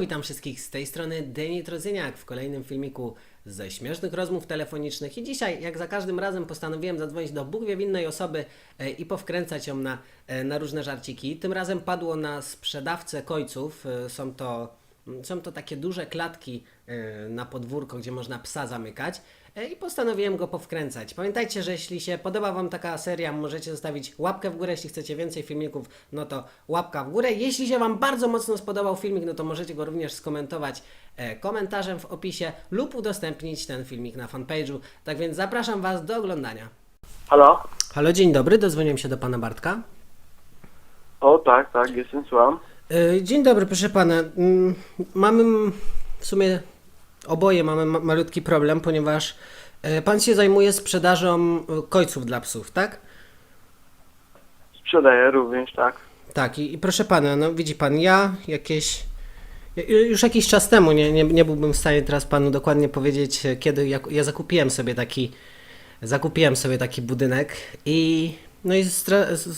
Witam wszystkich z tej strony Denis Trozyniak w kolejnym filmiku ze śmiesznych rozmów telefonicznych i dzisiaj, jak za każdym razem, postanowiłem zadzwonić do Bóg wie winnej osoby e, i powkręcać ją na, e, na różne żarciki. Tym razem padło na sprzedawcę kojców. E, Są to, są to takie duże klatki e, na podwórko, gdzie można psa zamykać e, i postanowiłem go powkręcać. Pamiętajcie, że jeśli się podoba Wam taka seria, możecie zostawić łapkę w górę, jeśli chcecie więcej filmików, no to łapka w górę. Jeśli się Wam bardzo mocno spodobał filmik, no to możecie go również skomentować e, komentarzem w opisie lub udostępnić ten filmik na fanpage'u. Tak więc zapraszam Was do oglądania. Halo? Halo, dzień dobry, dozwoniłem się do Pana Bartka. O tak, tak, jestem, słucham. E, Dzień dobry, proszę pana. Mm, Mamy w sumie oboje mamy ma- malutki problem, ponieważ e, pan się zajmuje sprzedażą e, kojców dla psów, tak? Sprzedaję również, tak. Tak, i, i proszę pana, no widzi pan, ja jakieś. ja- Już jakiś czas temu, nie, nie, nie byłbym w stanie teraz panu dokładnie powiedzieć, kiedy ja, ja zakupiłem sobie taki. Zakupiłem sobie taki budynek i. No i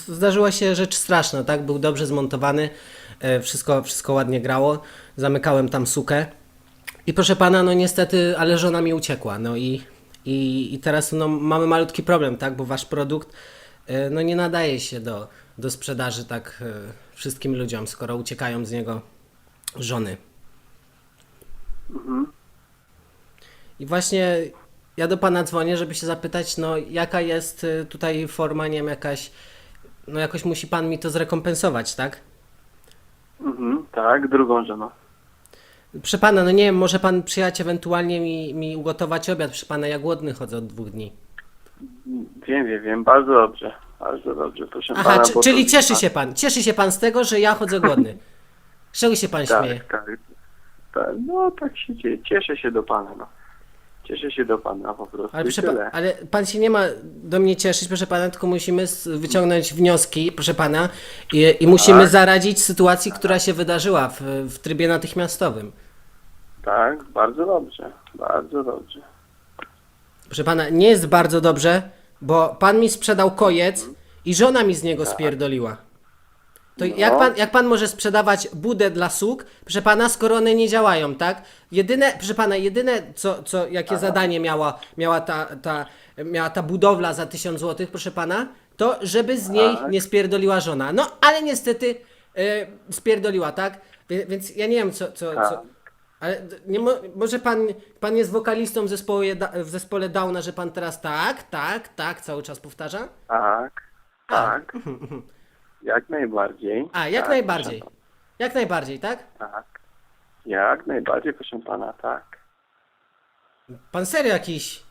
zdarzyła się rzecz straszna, tak? Był dobrze zmontowany, e, wszystko, wszystko ładnie grało. Zamykałem tam sukę. I proszę pana, no niestety, ale żona mi uciekła. No i, i, i teraz no, mamy malutki problem, tak? Bo wasz produkt e, no, nie nadaje się do, do sprzedaży tak e, wszystkim ludziom, skoro uciekają z niego żony. I właśnie ja do pana dzwonię, żeby się zapytać, no jaka jest e, tutaj forma, nie wiem, jakaś, no jakoś musi pan mi to zrekompensować, tak? Mhm, tak, drugą żoną. Proszę pana, no nie wiem, może pan przyjechać ewentualnie mi, mi ugotować obiad. Proszę pana, ja głodny chodzę od dwóch dni. Wiem, wiem, wiem, bardzo dobrze. Bardzo dobrze, proszę Aha, pana. bo czyli to- cieszy się pan. Cieszy się pan z tego, że ja chodzę głodny. Z czego się pan śmieje? Tak, tak, tak. No tak się dzieje. Cieszę się do pana, no. Cieszę się do pana po prostu Ale, i proszę pan, tyle. ale pan się nie ma do mnie cieszyć, proszę pana, tylko musimy s- wyciągnąć wnioski, proszę pana, i, i musimy Tak. zaradzić sytuacji, która się wydarzyła w, w trybie natychmiastowym. Tak, bardzo dobrze, bardzo dobrze. Proszę pana, nie jest bardzo dobrze, bo pan mi sprzedał kojec i żona mi z niego spierdoliła. To jak, No. pan, jak pan może sprzedawać budę dla sług, proszę pana, skoro one nie działają, tak? Jedyne, proszę pana, jedyne, co, co, jakie zadanie miała, miała, ta, ta, miała ta budowla za 1000 zł, proszę pana, to żeby z niej Tak. nie spierdoliła żona. No, ale niestety e, spierdoliła, tak? Wie, więc ja nie wiem, co, co, Tak. co, ale nie mo, może pan, pan jest wokalistą w zespole, w zespole Downa, że pan teraz tak, tak, tak cały czas powtarza? Tak, tak. Jak najbardziej. A, jak tak, najbardziej. Jak najbardziej, tak? Tak. Jak najbardziej, proszę pana, tak. Pan serio jakiś.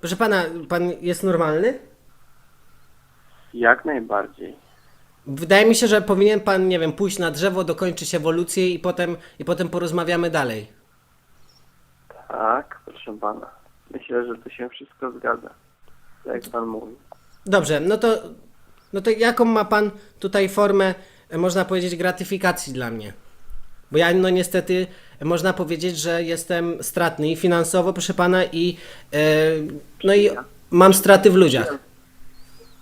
Proszę pana, pan jest normalny? Jak najbardziej. Wydaje mi się, że powinien pan, nie wiem, pójść na drzewo, dokończyć ewolucję i potem, i potem porozmawiamy dalej. Tak, proszę pana. Myślę, że to się wszystko zgadza. Jak pan mówi. Dobrze, no to, no to jaką ma pan tutaj formę, e, można powiedzieć, gratyfikacji dla mnie? Bo ja, no niestety, e, można powiedzieć, że jestem stratny i finansowo, proszę pana, i e, no i mam straty w ludziach.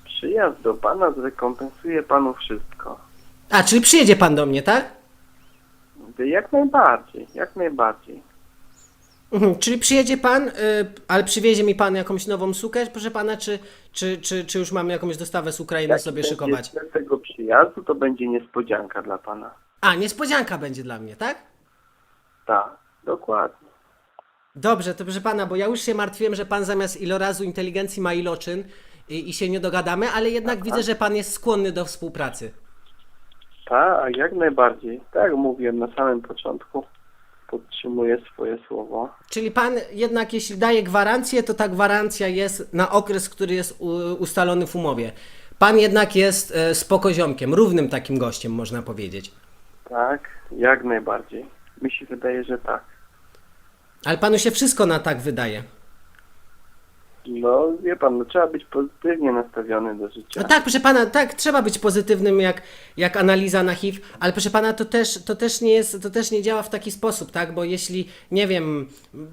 Przyjazd do pana zrekompensuje panu wszystko. A, czyli przyjedzie pan do mnie, tak? Jak najbardziej, jak najbardziej. Mhm, czyli przyjedzie pan, y, ale przywiezie mi pan jakąś nową sukę, proszę pana, czy, czy, czy, czy już mamy jakąś dostawę z Ukrainy Jak sobie będzie szykować? cel tego przyjazdu, to będzie niespodzianka dla pana. A, niespodzianka będzie dla mnie, tak? Tak, dokładnie. Dobrze, to proszę pana, bo ja już się martwiłem, że pan zamiast ilorazu inteligencji ma iloczyn i, i się nie dogadamy, ale jednak widzę, że pan jest skłonny do współpracy. Tak, jak najbardziej. Tak jak mówiłem na samym początku, podtrzymuję swoje słowo. Czyli pan jednak, jeśli daje gwarancję, to ta gwarancja jest na okres, który jest u, ustalony w umowie. Pan jednak jest e, spokoziomkiem, równym takim gościem, można powiedzieć. Tak, jak najbardziej. Mi się wydaje, że tak. Ale panu się wszystko na tak wydaje. No, wie pan, no, trzeba być pozytywnie nastawiony do życia. No tak, proszę pana, tak, trzeba być pozytywnym jak, jak analiza na HIV, ale proszę pana, to też, to też nie jest, to też nie działa w taki sposób, tak? Bo jeśli, nie wiem,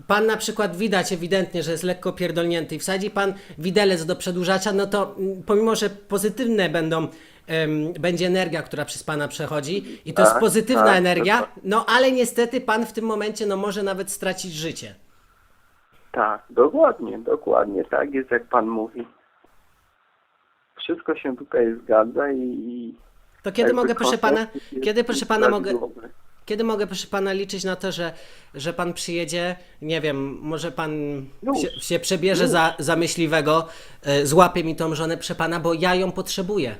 pan na przykład widać ewidentnie, że jest lekko pierdolnięty i wsadzi pan widelec do przedłużacza, no to mm, pomimo, że pozytywne będą, em, będzie energia, która przez pana przechodzi i to jest Tak, pozytywna tak, energia, dokładnie. no ale niestety pan w tym momencie, no może nawet stracić życie. Tak, dokładnie, dokładnie tak jest, jak pan mówi. Wszystko się tutaj zgadza i... i To kiedy mogę, proszę pana, kiedy, proszę pana, mogę. Kiedy mogę, proszę pana, liczyć na to, że, że pan przyjedzie? Nie wiem, może pan Już. się, się przebierze za, za myśliwego, y, złapie mi tą żonę, proszę pana, bo ja ją potrzebuję.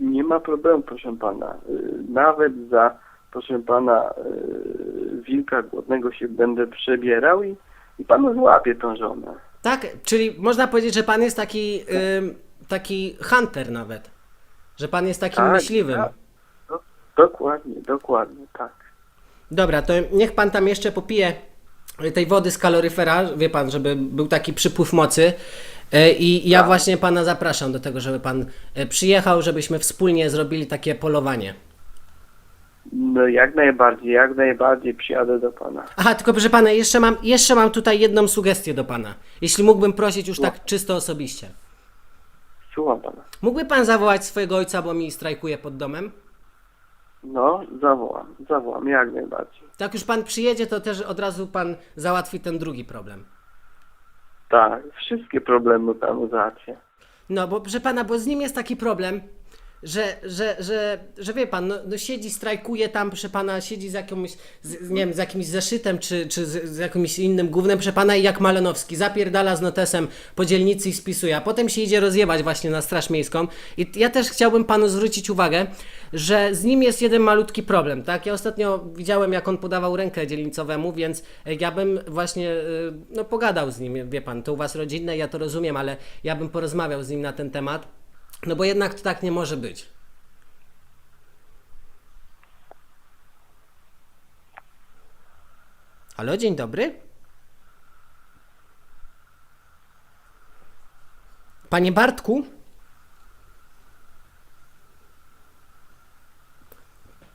Nie ma problemu, proszę pana. Y, Nawet za, proszę pana, y, wilka głodnego się będę przebierał i, i panu złapię tą żonę. Tak? Czyli można powiedzieć, że pan jest taki, ym, taki hunter nawet. Że pan jest takim Tak, myśliwym. tak. Do, dokładnie, dokładnie, tak. Dobra, to niech pan tam jeszcze popije tej wody z kaloryfera, wie pan, żeby był taki przypływ mocy. E, I ja właśnie pana zapraszam do tego, żeby pan e, przyjechał, żebyśmy wspólnie zrobili takie polowanie. No jak najbardziej, jak najbardziej przyjadę do pana. Aha, tylko proszę pana, jeszcze mam, jeszcze mam tutaj jedną sugestię do pana. Jeśli mógłbym prosić już tak czysto osobiście. Słucham pana. Mógłby pan zawołać swojego ojca, bo mi strajkuje pod domem? No, zawołam, zawołam, jak najbardziej. Tak już pan przyjedzie, to też od razu pan załatwi ten drugi problem. Tak, wszystkie problemy panu załatwię. No, bo proszę pana, bo z nim jest taki problem, że, że, że, że wie pan, no, no siedzi, strajkuje tam, proszę pana, siedzi z jakimś, z, nie wiem, z jakimś zeszytem, czy, czy z, z jakimś innym gównem, proszę pana, i jak Malenowski, zapierdala z notesem po dzielnicy i spisuje, a potem się idzie rozjebać właśnie na Straż Miejską. I ja też chciałbym panu zwrócić uwagę, że z nim jest jeden malutki problem, tak? Ja ostatnio widziałem, jak on podawał rękę dzielnicowemu, więc e, ja bym właśnie, e, no pogadał z nim, wie pan, to u was rodzinne, ja to rozumiem, ale ja bym porozmawiał z nim na ten temat. No bo jednak to tak nie może być. Halo, dzień dobry. Panie Bartku?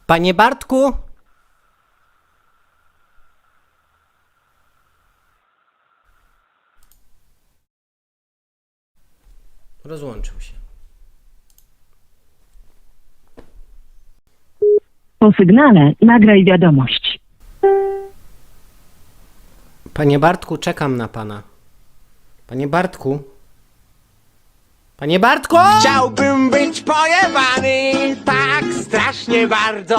Panie Bartku? Rozłączył się. Po sygnale nagraj wiadomość. Panie Bartku, czekam na pana. Panie Bartku? Panie Bartku! Chciałbym być pojebany tak strasznie bardzo.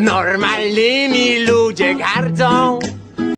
Normalnymi ludzie gardzą,